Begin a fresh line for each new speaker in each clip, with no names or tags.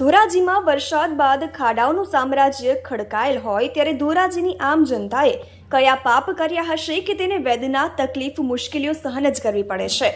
ધોરાજીમાં વરસાદ બાદ ખાડાઓનું સામ્રાજ્ય ખડકાયેલ હોય ત્યારે ધોરાજીની આમ જનતાએ કયા પાપ કર્યા હશે કે તેને વેદના, તકલીફ, મુશ્કેલીઓ સહન જ કરવી પડે છે?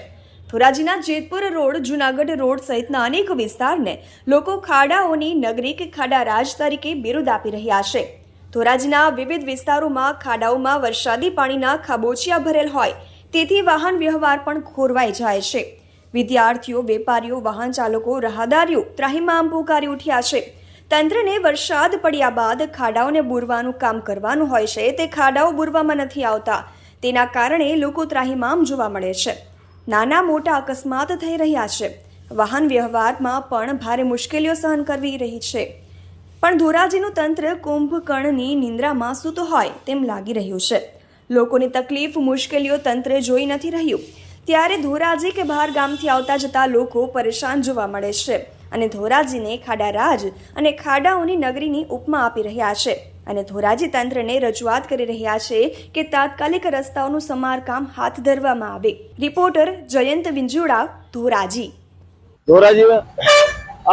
ધોરાજીના જેતપુર રોડ, જુનાગઢ રોડ સહિતના અનેક વિસ્તારને લોકો ખાડાઓની નગરી કે ખાડા રાજ તરીકે બિરુદ આપી રહ્યા છે. ધોરાજીના વિવિધ વિસ્તારોમાં ખાડાઓમાં વરસાદી પાણીના ખાબોચિયા ભરેલ હોય, તેથી વાહન વ્યવહાર પણ ખોરવાઈ જાય છે. વિદ્યાર્થીઓ, વેપારીઓ, વાહન ચાલકો, રાહદારીઓ ત્રાહિમામ પુકારી ઉઠ્યા છે. તંત્રને વરસાદ પડ્યા બાદ ખાડાઓને બુરવાનું કામ કરવાનું હોય છે. તે ખાડાઓ બુરવામાં નથી આવતા. તેના કારણે લોકો ત્રાહિમામ જોવા મળે છે. નાના મોટા અકસ્માત થઈ રહ્યા છે. વાહન વ્યવહારમાં પણ ભારે મુશ્કેલીઓ સહન કરવી રહી છે. પણ ધોરાજીનું તંત્ર કુંભકર્ણની નિંદ્રામાં સૂતું હોય તેમ લાગી રહ્યું છે. લોકોની તકલીફ, મુશ્કેલીઓ તંત્ર જોઈ નથી રહ્યું. ત્યારે ધોરાજી કે બહાર ગામથી આવતા જતા લોકો પરેશાન જોવા મળે છે. અને ધોરાજીને ખાડા રાજ અને ખાડાઓની નગરીની ઉપમા આપી રહ્યા છે. અને ધોરાજી તંત્રને રજૂઆત કરી રહ્યા છે કે તાત્કાલિક રસ્તાઓનું સમારકામ હાથ ધરવામાં આવે. રિપોર્ટર જયંત વિંજુડા, ધોરાજી.
ધોરાજી,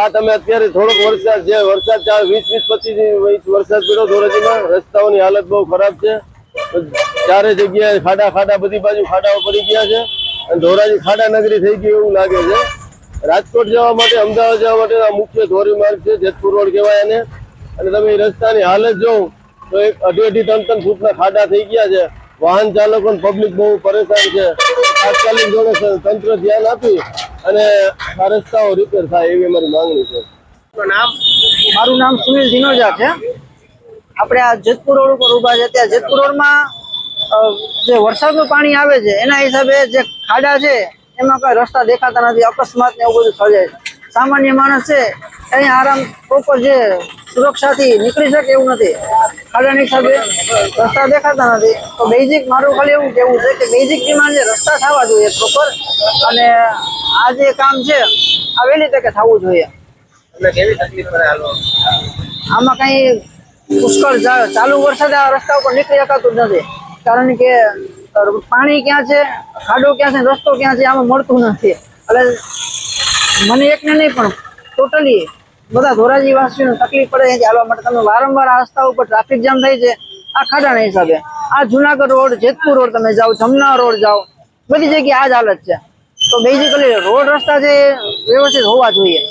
આ તમે અત્યારે થોડોક વરસાદ જે વરસાદ ચાર વીસ વીસ પચીસ ઇંચ વરસાદ પડ્યો ધોરાજીમાં, રસ્તાઓની હાલત બહુ ખરાબ છે. ચારે જગ્યાએ ખાડા ખાડા બધી બાજુ ખાડાઓ પડી ગયા છે. અને ધોરાજી ખાડા નગરી થઈ ગઈ એવું લાગે છે. રાજકોટ જવા માટે, અમદાવાદ જવા માટે આ મુખ્ય ધોરીમાર્ગ છે, જેતપુર રોડ કહેવાય એને. અને તમે એ રસ્તાની હાલત જોવો તો એક અઢી અઢી ત્રણ ત્રણ ફૂટના ખાડા થઈ ગયા છે. વાહન ચાલકો પબ્લિક બહુ પરેશાન છે. તાત્કાલિક જોડે તંત્ર ધ્યાન આપી અને આ રસ્તાઓ રિપેર થાય એવી અમારી માંગણી છે.
મારું નામ સુનિલ ધીનોજા છે. આપણે આ જેતપુર રોડ ઉપર ઊભા છે. ત્યાં જેતપુર રોડમાં જે વરસાદનું પાણી આવે છે એના હિસાબે જે ખાડા છે એમાં કઈ રસ્તા દેખાતા નથી અકસ્માત ને એવું બધું સર્જાય છે. સામાન્ય માણસ છે અહીં આરામ પ્રોપર જે સુરક્ષાથી નીકળી શકે એવું નથી. ખાડાની હિસાબે રસ્તા દેખાતા નથી. તો બેઝિક મારું ખાલી એવું કેવું છે કે બેઝિક ડિમાન્ડ છે રસ્તા થવા જોઈએ પ્રોપર અને આ જે કામ છે આ વહેલી તકે થવું જોઈએ. આમાં કઈ પુષ્કળ ચાલુ વરસાદ આ રસ્તા ઉપર નીકળી શકાતું જ નથી. કારણ કે પાણી ક્યાં છે ખાડો ક્યાં છે રસ્તો ક્યાં છે આમાં મળતું નથી. એટલે મને એકને નહીં પણ ટોટલી બધા ધોરાજી વાસીઓને તકલીફ પડે છે. ચાલવા માટે તમે વારંવાર આ રસ્તા ઉપર ટ્રાફિક જામ થાય છે આ ખાડાના હિસાબે. આ જુનાગઢ રોડ જેતપુર રોડ તમે જાઓ જમના રોડ જાઓ બધી જગ્યાએ આ જ હાલત છે. તો બેઝિકલી રોડ રસ્તા જે વ્યવસ્થિત હોવા જોઈએ.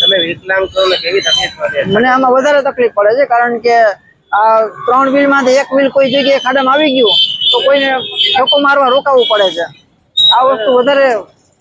તમે વિકલાંગ છો ને કેવી તકલીફ પડે?
મને આમાં વધારે તકલીફ પડે છે કારણ કે આ ત્રણ વ્હીલમાંથી એક વ્હીલ કોઈ જગ્યાએ ખાડામાં આવી ગયું તો કોઈને ધક્કો મારવા રોકાવું પડે છે. આ વસ્તુ વધારે